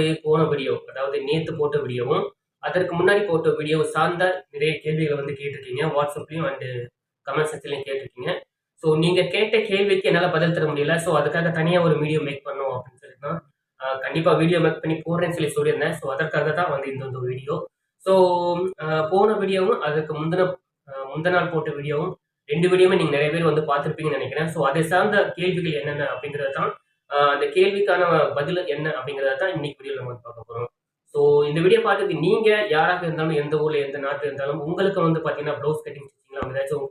போய் போன வீடியோ அதாவது நேத்து போட்ட வீடியோவும் அதற்கு முன்னாடி போட்ட வீடியோ சார்ந்த நிறைய கேள்விகளை வந்து கேட்டிருக்கீங்க. வாட்ஸ்அப்லயும் அண்டு கமெண்ட் செக்ஷன்லையும் கேட்டிருக்கீங்க. ஸோ நீங்க கேட்ட கேள்விக்கு என்னால் பதில் தர முடியல. ஸோ அதுக்காக தனியாக ஒரு வீடியோ மேக் பண்ணோம் அப்படின்னு சொல்லி தான் கண்டிப்பாக கண்டிப்பா வீடியோ மேக் பண்ணி போடுறேன்னு சொல்லி சொல்லியிருந்தேன். ஸோ அதற்காக தான் வந்து இந்த ஒரு வீடியோ ஸோ போன வீடியோவும் அதுக்கு முந்தின முந்தின நாள் போட்ட வீடியோவும் ரெண்டு வீடியோமே நீங்க நிறைய பேர் வந்து பார்த்துருப்பீங்கன்னு நினைக்கிறேன். ஸோ அதை சார்ந்த கேள்விகள் என்னென்ன அப்படிங்கிறது தான் அந்த கேள்விக்கான பதில் என்ன அப்படிங்கிறத தான் இன்னைக்கு வீடியோ நம்ம பார்க்க போறோம். ஸோ இந்த வீடியோ பார்த்துட்டு நீங்க யாராக இருந்தாலும் எந்த ஊர்ல எந்த நாட்டில் இருந்தாலும் உங்களுக்கு வந்து பாத்தீங்கன்னா ப்ளவுஸ் கட்டிங் ஸ்டிச்சிங்ல ஏதாச்சும்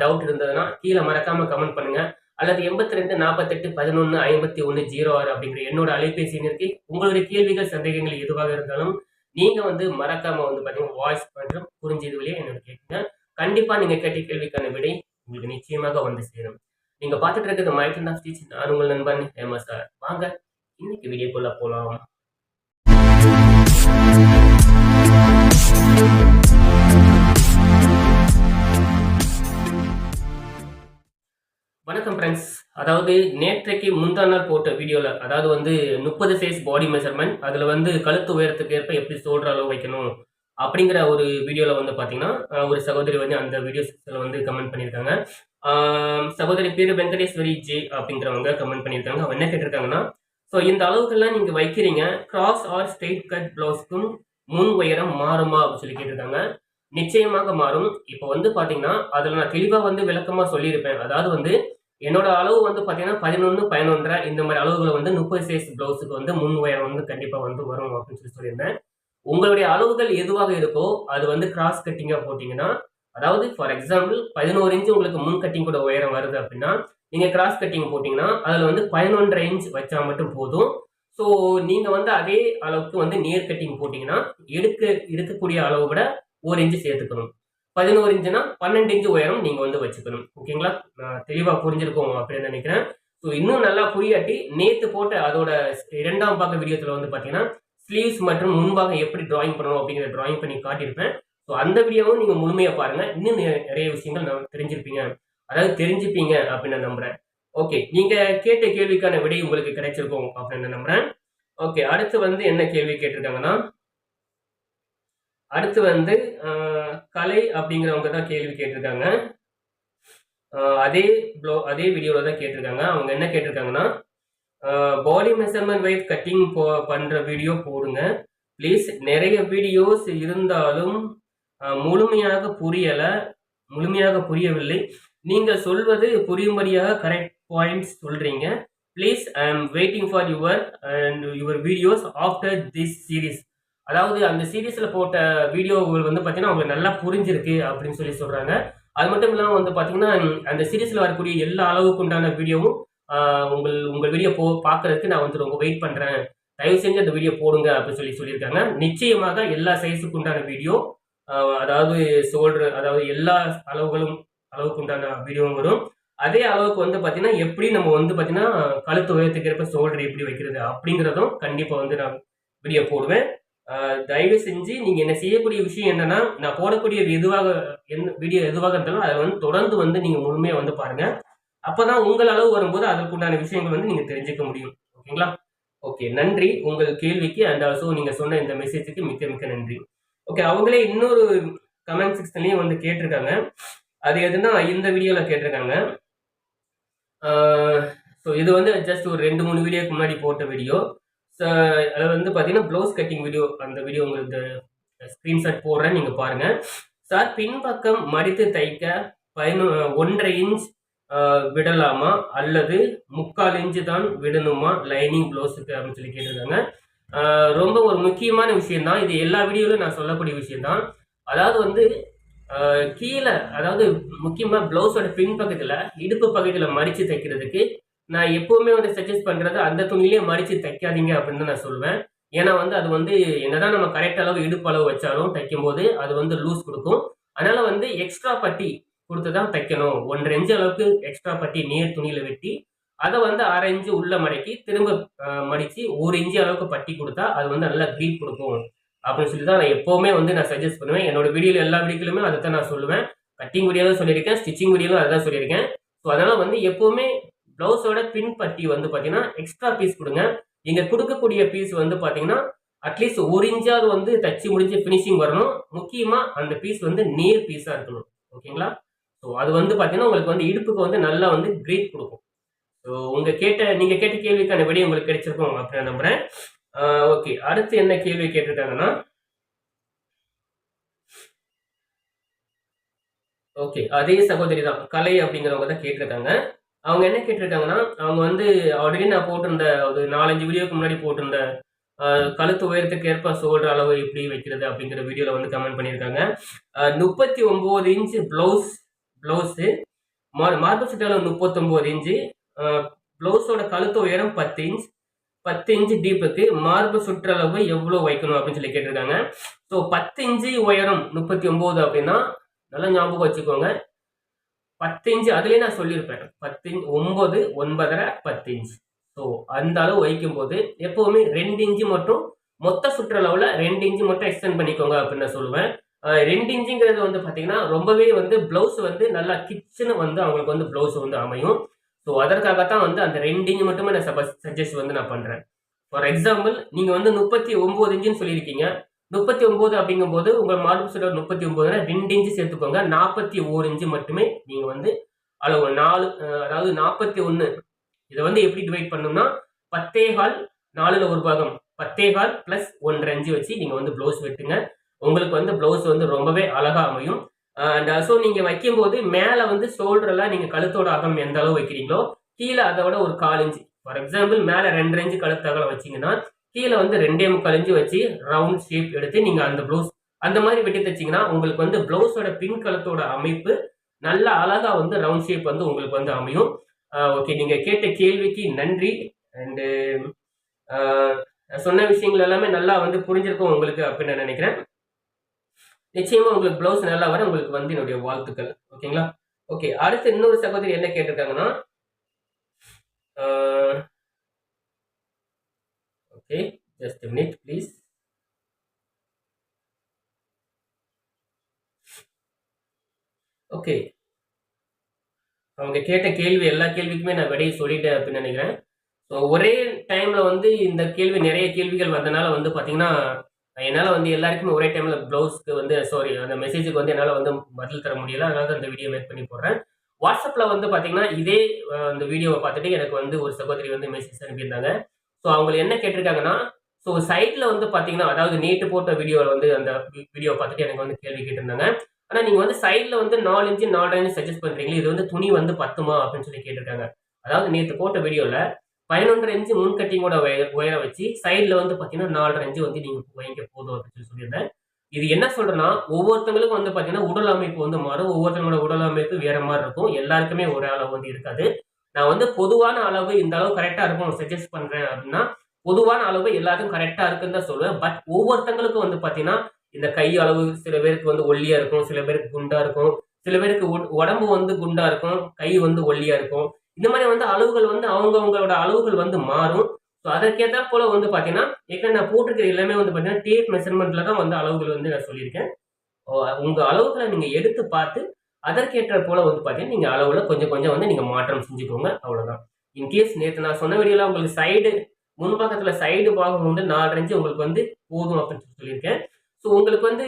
டவுட் இருந்ததுன்னா கீழே மறக்காம கமெண்ட் பண்ணுங்க. அல்லது எண்பத்தி ரெண்டு நாற்பத்தெட்டு பதினொன்று ஐம்பத்தி ஒன்று ஜீரோ ஆறு அப்படிங்கிற என்னோட அலைபேசி எண்ணிற்கு உங்களுடைய கேள்விகள் சந்தேகங்கள் எதுவாக இருந்தாலும் நீங்க வந்து மறக்காம வந்து பாத்தீங்கன்னா வாய்ஸ் மற்றும் புரிஞ்சது வழியே என்னோட கேட்குங்க கண்டிப்பா நீங்க கேட்ட கேள்விக்கான விடை உங்களுக்கு நிச்சயமாக வந்து சேரும். நீங்க பார்த்துட்டு இருக்கிறது மைக்கன் ஆஃப் ஸ்டீச் நான் உங்கள் நண்பன் ஃபேமஸ் சார். வாங்க இன்னைக்கு வீடியோக்குள்ளே போலாம். வணக்கம் ஃப்ரெண்ட்ஸ் அதாவது நேற்றைக்கு முந்தா நாள் போட்ட வீடியோவில் அதாவது வந்து முப்பது சைஸ் பாடி மெஷர்மெண்ட் அதில் வந்து கழுத்து உயரத்துக்கு ஏற்ப எப்படி சோல்டர் அளவு வைக்கணும் அப்படிங்கிற ஒரு வீடியோவில் வந்து பார்த்தீங்கன்னா ஒரு சகோதரி வந்து அந்த வீடியோ செக்ஷனில் வந்து கமெண்ட் பண்ணியிருக்காங்க. சகோதரி பேர் வெங்கடேஸ்வரி ஜே அப்படிங்கிறவங்க கமெண்ட் பண்ணியிருக்காங்க. அவங்க என்ன கேட்டிருக்காங்கன்னா ஸோ இந்த அளவுக்கெல்லாம் நீங்கள் வைக்கிறீங்க. கிராஸ் ஆர் ஸ்ட்ரெயிட் கட் ப்ளவுஸ்க்கும் முன் உயரம் மாறுமா? அப்படின்னு சொல்லி கேட்டிருக்காங்க. நிச்சயமாக மாறும். இப்போ வந்து பார்த்தீங்கன்னா அதில் நான் தெளிவாக வந்து விளக்கமாக சொல்லியிருப்பேன். அதாவது வந்து என்னோட அளவு வந்து பார்த்தீங்கன்னா பதினொன்று பதினொன்றரை இந்த மாதிரி அளவுகளை வந்து முப்பது சைஸ் ப்ளவுஸுக்கு வந்து முன் உயரம் வந்து கண்டிப்பாக வந்து வரும் அப்படின்னு சொல்லி சொல்லியிருந்தேன். உங்களுடைய அளவுகள் எதுவாக இருக்கோ அது வந்து கிராஸ் கட்டிங்காக போட்டிங்கன்னா அதாவது ஃபார் எக்ஸாம்பிள் பதினோரு இன்ச் உங்களுக்கு முன் கட்டிங் கூட உயரம் வருது அப்படின்னா நீங்கள் கிராஸ் கட்டிங் போட்டிங்கன்னா அதில் வந்து பதினொன்றரை இன்ச் வச்சா மட்டும் போதும். ஸோ நீங்கள் வந்து அதே அளவுக்கு வந்து நேர் கட்டிங் போட்டிங்கன்னா எடுக்க இருக்கக்கூடிய அளவு விட ஒரு இன்ச்சு சேர்த்துக்கணும். பதினோரு இன்ச்சுனா பன்னெண்டு இன்ச்சு உயரம் நீங்கள் வந்து வச்சுக்கணும். ஓகேங்களா நான் தெளிவாக புரிஞ்சிருக்கோம் அப்படின்னு நினைக்கிறேன். ஸோ இன்னும் நல்லா புரியாட்டி நேற்று போட்ட அதோட இரண்டாம் பாக்க வீடியோத்தில் வந்து பார்த்தீங்கன்னா ஸ்லீவ்ஸ் மற்றும் முன்பாக எப்படி டிராயிங் பண்ணணும் அப்படிங்கிற டிராயிங் பண்ணி காட்டியிருப்பேன். ஸோ அந்த வீடியோவும் நீங்கள் முழுமையாக பாருங்கள் இன்னும் நிறைய விஷயங்கள் நான் தெரிஞ்சிருப்பீங்க. அதாவது தெரிஞ்சுப்பீங்க அப்படின்னு நான் ஓகே நீங்கள் கேட்ட கேள்விக்கான விடை உங்களுக்கு கிடைச்சிருக்கும் அப்படின்னு நான் ஓகே அடுத்து வந்து என்ன கேள்வி கேட்டிருக்காங்கன்னா அடுத்து வந்து கலை அப்படிங்கிறவங்க தான் கேள்வி கேட்டிருக்காங்க. அதே ப்ளோ அதே வீடியோவில் தான் கேட்டிருக்காங்க. அவங்க என்ன கேட்டிருக்காங்கன்னா பாடி மெஷர்மெண்ட் வைஸ் கட்டிங் போ பண்ணுற வீடியோ போடுங்க. ப்ளீஸ் நிறைய வீடியோஸ் இருந்தாலும் முழுமையாக புரியலை முழுமையாக புரியவில்லை. நீங்கள் சொல்வது புரியும்படியாக கரெக்ட் பாயிண்ட்ஸ் சொல்கிறீங்க please I am waiting for your and your videos after this series அதாவது அந்த சீரீஸில் போட்ட வீடியோகள் வந்து பார்த்தீங்கன்னா அவங்களுக்கு நல்லா புரிஞ்சிருக்கு அப்படின்னு சொல்லி சொல்கிறாங்க அது மட்டும் இல்லாமல் வந்து பார்த்தீங்கன்னா அந்த சீரீஸில் வரக்கூடிய எல்லா அளவுக்கு உண்டான வீடியோவும் உங்கள் உங்கள் வீடியோ போ பார்க்கறதுக்கு நான் வந்து ரொம்ப வெயிட் பண்ணுறேன் தயவு செஞ்சு அந்த வீடியோ போடுங்க அப்படின்னு சொல்லி சொல்லியிருக்காங்க. நிச்சயமாக எல்லா சைஸுக்கு உண்டான வீடியோ அதாவது சோல்டர் அதாவது எல்லா அளவுகளும் அளவுக்கு உண்டான வீடியோவும் வரும். அதே அளவுக்கு வந்து பார்த்தீங்கன்னா எப்படி நம்ம வந்து பார்த்தீங்கன்னா கழுத்து உயரத்துக்கு சோல்டர் எப்படி வைக்கிறது அப்படிங்கிறதும் கண்டிப்பாக வந்து நான் வீடியோ போடுவேன். தயவு செஞ்சு நீங்கள் என்ன செய்யக்கூடிய விஷயம் என்னன்னா நான் போடக்கூடிய எதுவாக என்ன வீடியோ எதுவாக இருந்தாலும் அதை வந்து தொடர்ந்து வந்து நீங்கள் முழுமையாக வந்து பாருங்கள் அப்போதான் உங்கள் அளவு வரும்போது அதற்குண்டான விஷயங்கள் வந்து நீங்கள் தெரிஞ்சுக்க முடியும். ஓகேங்களா? ஓகே நன்றி. உங்கள் கேள்விக்கு அண்ட் ஆல்சோ நீங்கள் சொன்ன இந்த மெசேஜுக்கு மிக்க மிக்க நன்றி. ஓகே அவங்களே இன்னொரு கமெண்ட் செக்ஷன்லயும் வந்து கேட்டிருக்காங்க. அது எதுனா இந்த வீடியோவில் கேட்டிருக்காங்க. ஸோ இது வந்து ஜஸ்ட் ஒரு ரெண்டு மூணு வீடியோக்கு முன்னாடி போட்ட வீடியோ ஸோ அது வந்து பார்த்தீங்கன்னா ப்ளவுஸ் கட்டிங் வீடியோ அந்த வீடியோ உங்களுக்கு ஸ்க்ரீன்ஷாட் போடுறேன் நீங்கள் பாருங்கள் சார் பின்பக்கம் மடித்து தைக்க பதினொ ஒன்றரை இன்ச் விடலாமா? அல்லது முக்கால் இன்ச்சு தான் விடணுமா? லைனிங் ப்ளவுஸுக்கு அப்படின்னு சொல்லி கேட்டிருக்காங்க. ரொம்ப ஒரு முக்கியமான விஷயம்தான். இது எல்லா வீடியோவிலும் நான் சொல்லக்கூடிய விஷயம்தான். அதாவது வந்து கீழே அதாவது முக்கியமாக ப்ளவுஸோட பின்பக்கத்தில் இடுப்பு பகுதியில் மடித்து தைக்கிறதுக்கு நான் எப்போவுமே வந்து சஜஸ்ட் பண்ணுறது அந்த துணியிலே மடித்து தைக்காதீங்க அப்படின்னு தான் நான் சொல்லுவேன் ஏன்னா வந்து அது வந்து என்னதான் நம்ம கரெக்ட் அளவு இடுப்பு அளவு வச்சாலும் தைக்கும் போது அது வந்து லூஸ் கொடுக்கும். அதனால் வந்து எக்ஸ்ட்ரா பட்டி கொடுத்து தான் தைக்கணும். ஒன்றரை இன்ச்சு அளவுக்கு எக்ஸ்ட்ரா பட்டி நேர் துணியில் வெட்டி அதை வந்து அரை இன்ச்சு உள்ள மடக்கி திரும்ப மடித்து ஒரு இன்ச்சு அளவுக்கு பட்டி கொடுத்தா அது வந்து நல்லா க்ரீப் கொடுக்கும். அப்படின்னு சொல்லி தான் நான் எப்போவுமே வந்து நான் சஜஸ்ட் பண்ணுவேன். என்னோட வீடியோவில் எல்லா வீடியோலுமே அதை தான் நான் சொல்லுவேன். கட்டிங் வீடியோவும் சொல்லியிருக்கேன் ஸ்டிச்சிங் வீடியோவும் அதான் சொல்லியிருக்கேன். ஸோ அதனால் வந்து எப்போவுமே ப்ளவுஸோட பின் பட்டி வந்து பார்த்தீங்கன்னா எக்ஸ்ட்ரா பீஸ் கொடுங்க. நீங்கள் கொடுக்கக்கூடிய பீஸ் வந்து பார்த்தீங்கன்னா அட்லீஸ்ட் ஒரு இன்ச்சாவது வந்து தச்சு முடிஞ்சு ஃபினிஷிங் வரணும். முக்கியமாக அந்த பீஸ் வந்து நீர் பீஸாக இருக்கணும். ஓகேங்களா? ஸோ அது வந்து பார்த்தீங்கன்னா உங்களுக்கு வந்து இடுப்புக்கு வந்து நல்லா வந்து கிரீட் கொடுக்கும். ஸோ உங்கள் கேட்ட நீங்கள் கேட்ட கேள்விக்கான விடை உங்களுக்கு கிடைச்சிருக்கும் அப்படின்னு நம்புகிறேன் ஓகே அடுத்து என்ன கேள்வி கேட்டிருக்காங்கன்னா ஓகே அதே சகோதரி தான் கலை அப்படிங்கிறவங்க தான் கேட்டிருக்காங்க. அவங்க என்ன கேட்டிருக்காங்கன்னா அவங்க வந்து ஆல்ரெடி நான் போட்டிருந்த ஒரு நாலஞ்சு வீடியோக்கு முன்னாடி போட்டிருந்த கழுத்து உயரத்துக்கு ஏற்ப சோல்ற அளவு எப்படி வைக்கிறது அப்படிங்கிற வீடியோல வந்து கமெண்ட் பண்ணியிருக்காங்க. முப்பத்தி ஒன்பது இன்ச் பிளவுஸ் பிளவுஸு மார்பு சுற்றளவு முப்பத்தொம்போது இன்ச்சு பிளவுஸோட கழுத்து உயரம் பத்து இன்ச் பத்து இன்ச்சு டீப்புக்கு மார்பு சுற்றளவு எவ்வளோ வைக்கணும் அப்படின்னு சொல்லி கேட்டிருக்காங்க. ஸோ பத்து இன்ச்சு உயரம் முப்பத்தி ஒம்பது அப்படின்னா நல்லா ஞாபகம் வச்சுக்கோங்க. பத்து இன்ச்சு அதுலேயே நான் சொல்லியிருப்பேன். பத்து இன்ச் ஒம்பது ஒன்பதரை பத்து இன்ச் ஸோ அந்த அளவு வைக்கும்போது எப்போவுமே ரெண்டு இன்ச்சு மட்டும் மொத்த சுற்றளவில் ரெண்டு இன்ச்சு மட்டும் எக்ஸ்டெண்ட் பண்ணிக்கோங்க அப்படின்னு நான் சொல்லுவேன். ரெண்டு இன்ச்சுங்கிறது வந்து பார்த்தீங்கன்னா ரொம்பவே வந்து ப்ளவுஸ் வந்து நல்லா கிச்சனு வந்து அவங்களுக்கு வந்து ப்ளவுஸ் வந்து அமையும். ஸோ அதற்காகத்தான் வந்து அந்த ரெண்டு இன்ச்சு மட்டுமே நான் சஜஸ்ட் வந்து நான் பண்ணுறேன் ஃபார் எக்ஸாம்பிள் நீங்கள் வந்து முப்பத்தி ஒம்பது இன்ச்சுன்னு சொல்லியிருக்கீங்க. முப்பத்தி ஒம்பது அப்படிங்கும்போது உங்கள் மார்பு சொல்ல முப்பத்தி ஒம்பதுனா ரெண்டு இன்ச்சு சேர்த்துக்கோங்க. நாற்பத்தி ஓரு இன்ச்சு மட்டுமே நீங்கள் வந்து அளவு நாலு அதாவது நாற்பத்தி ஒன்று இதை வந்து எப்படி டிவைட் பண்ணணும்னா பத்தே கால் நாலில் ஒரு பாகம் பத்தே கால் ப்ளஸ் ஒன்றரை இன்ச்சு வச்சு நீங்கள் வந்து ப்ளவுஸ் வெட்டுங்க. உங்களுக்கு வந்து ப்ளவுஸ் வந்து ரொம்பவே அழகாக அமையும். அண்ட் ஸோ நீங்கள் வைக்கும்போது மேலே வந்து ஷோல்டர்லாம் நீங்கள் கழுத்தோட அகம் எந்த அளவு வைக்கிறீங்களோ கீழே அதை விட ஒரு கால் இன்ச்சு ஃபார் எக்ஸாம்பிள் மேலே ரெண்டு இன்ச்சு கழுத்து அகலம் வச்சிங்கன்னா கீழே வந்து ரெண்டே முக்கால் இன்ச்சு வச்சு ரவுண்ட் ஷேப் எடுத்து நீங்கள் அந்த ப்ளவுஸ் அந்த மாதிரி வெட்டி தைச்சிங்கன்னா உங்களுக்கு வந்து ப்ளவுஸோட பின் கழுத்தோட அமைப்பு நல்ல அழகாக வந்து ரவுண்ட் ஷேப் வந்து உங்களுக்கு வந்து அமையும். ஓகே நீங்கள் கேட்ட கேள்விக்கு நன்றி. அண்டு சொன்ன விஷயங்கள் எல்லாமே நல்லா வந்து புரிஞ்சிருக்கும் உங்களுக்கு அப்படின்னு நான் நினைக்கிறேன். நிச்சயமா உங்களுக்கு பிளவுஸ் நல்லா வர உங்களுக்கு வந்து என்னுடைய வாழ்த்துக்கள். ஓகேங்களா? ஓகே அடுத்து இன்னொரு சகோதரி என்ன கேட்டிருக்காங்கன்னா okay just minute please okay அவங்க கேட்ட கேள்வி எல்லா கேள்விக்குமே நான் விடையை சொல்லிட்டேன் அப்படின்னு நினைக்கிறேன். ஸோ ஒரே டைம்ல வந்து இந்த கேள்வி நிறைய கேள்விகள் வந்தனால வந்து பார்த்தீங்கன்னா என்னால் வந்து எல்லாருக்குமே ஒரே டைமில் ப்ளவுஸ்க்கு வந்து சாரி அந்த மெசேஜுக்கு வந்து என்னால் வந்து பதில் தர முடியல. அதனால தான் இந்த வீடியோ மேக் பண்ணி போடுறேன். வாட்ஸ்அப்பில் வந்து பார்த்தீங்கன்னா இதே அந்த வீடியோவை பார்த்துட்டு எனக்கு வந்து ஒரு சகோதரி வந்து மெசேஜ் அனுப்பியிருந்தாங்க. ஸோ அவங்க என்ன கேட்டிருக்காங்கன்னா ஸோ சைட்டில் வந்து பார்த்தீங்கன்னா அதாவது நேற்று போட்ட வீடியோவில் வந்து அந்த வீடியோ பார்த்துட்டு எனக்கு வந்து கேள்வி கேட்டிருந்தாங்க. ஆனால் நீங்கள் வந்து சைடில் வந்து நாலு இன்ச்சு நாலு இன்ச்சு சஜஸ்ட் பண்ணுறீங்களே இது வந்து துணி வந்து பத்துமா அப்படின்னு சொல்லி கேட்டிருக்காங்க. அதாவது நேற்று போட்ட வீடியோவில் பதினொன்றரை இன்ச்சு முன் கட்டிங்கோட உயர உயரம் வச்சு சைடில் வந்து பார்த்தீங்கன்னா நாலரை இன்ச்சு வந்து நீங்கள் வைங்க போதும் அப்படின்னு சொல்லி சொல்லியிருந்தேன். இது என்ன சொல்றேன்னா ஒவ்வொருத்தங்களுக்கும் வந்து பார்த்தீங்கன்னா உடல் அமைப்பு வந்து மாறும். ஒவ்வொருத்தங்களோட உடல் அமைப்பு வேற மாதிரி இருக்கும். எல்லாருக்குமே ஒரு அளவு வந்து இருக்காது. நான் வந்து பொதுவான அளவு இந்த அளவு கரெக்டாக இருக்கும் சஜஸ்ட் பண்ணுறேன் அப்படின்னா பொதுவான அளவு எல்லாத்துக்கும் கரெக்டாக இருக்குன்னு தான் சொல்லுவேன். பட் ஒவ்வொருத்தங்களுக்கும் வந்து பார்த்தீங்கன்னா இந்த கை அளவு சில பேருக்கு வந்து ஒல்லியாக இருக்கும் சில பேருக்கு குண்டாக இருக்கும். சில பேருக்கு உடம்பு வந்து குண்டாக இருக்கும் கை வந்து ஒல்லியாக இருக்கும். இந்த மாதிரி வந்து அளவுகள் வந்து அவங்கவங்களோட அளவுகள் வந்து மாறும். ஸோ அதற்கேற்ற போல வந்து பார்த்தீங்கன்னா ஏற்கனவே நான் போட்டிருக்கிற எல்லாமே வந்து பார்த்தீங்கன்னா டேப் மெஷர்மெண்ட்ல தான் வந்து அளவுகள் வந்து நான் சொல்லியிருக்கேன். உங்கள் அளவுகளை நீங்கள் எடுத்து பார்த்து அதற்கேற்ற போல வந்து பார்த்தீங்கன்னா நீங்கள் அளவில் கொஞ்சம் கொஞ்சம் வந்து நீங்கள் மாற்றம் செஞ்சுக்கோங்க. அவ்வளோதான் இன்கேஸ் நேற்று நான் சொன்ன வீடியோவில் உங்களுக்கு சைடு முன்பக்கத்தில் சைடு பாகம் வந்து நாலு இன்ச்சு உங்களுக்கு வந்து போதும் அப்படின்னு சொல்லி சொல்லியிருக்கேன். ஸோ உங்களுக்கு வந்து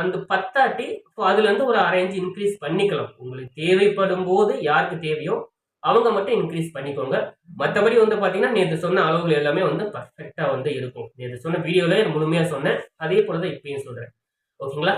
அந்த பத்தாட்டி ஸோ அதுலேருந்து ஒரு அரை இன்ச்சு இன்க்ரீஸ் பண்ணிக்கலாம். உங்களுக்கு தேவைப்படும் போது யாருக்கு தேவையோ அவங்க மட்டும் இன்க்ரீஸ் பண்ணிக்கோங்க. மற்றபடி வந்து பார்த்தீங்கன்னா நேற்று சொன்ன அளவுகள் எல்லாமே வந்து பர்ஃபெக்டாக வந்து இருக்கும். நேற்று சொன்ன வீடியோவில் முழுமையாக சொன்னேன். அதே போல தான் இப்பயும் சொல்கிறேன் ஓகேங்களா?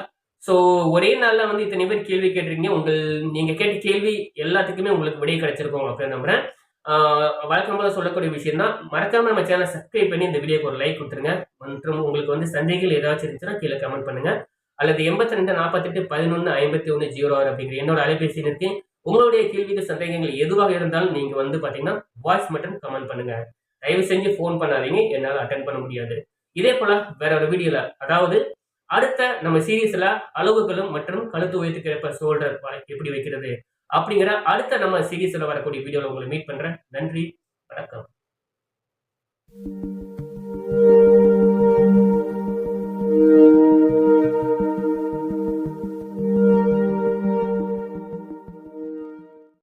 ஸோ ஒரே நாளில் வந்து இத்தனை பேர் கேள்வி கேட்டிருக்கீங்க. உங்கள் நீங்கள் கேட்ட கேள்வி எல்லாத்துக்குமே உங்களுக்கு விடை கிடைச்சிருக்கோம் அப்படின்னு நம்புறேன். ஆஹ் வழக்கம் போல சொல்லக்கூடிய விஷயம் தான் மறக்காம நம்ம சேனலை சப்ஸ்கிரைப் பண்ணி இந்த வீடியோக்கு ஒரு லைக் கொடுத்துருங்க. மற்றும் உங்களுக்கு வந்து சந்தேகங்கள் ஏதாச்சும் இருந்துச்சுன்னா கீழே கமெண்ட் பண்ணுங்க. அல்லது எண்பத்தி ரெண்டு நாற்பத்தெட்டு பதினொன்று ஐம்பத்தி ஒன்று ஜீரோ ஆறு அப்படிங்கிற என்னோட அலைபேசி இருக்கு. உங்களுடைய கேள்விகள் சந்தேகங்கள் எதுவாக இருந்தாலும் நீங்கள் வந்து பார்த்தீங்கன்னா வாய்ஸ் மட்டும் கமெண்ட் பண்ணுங்க. தயவு செஞ்சு ஃபோன் பண்ணாதீங்க. என்னால் அட்டன் பண்ண முடியாது. இதே போல வேற ஒரு வீடியோல அதாவது அடுத்த நம்ம சீரீஸ்ல அளவுகளும் மற்றும் கழுத்து உயர்த்து சோல்டர் எப்படி வைக்கிறது அப்படிங்கிற அடுத்த நம்ம சீரீஸ்ல வரக்கூடிய வீடியோல உங்களை மீட் பண்றேன். நன்றி. வணக்கம்.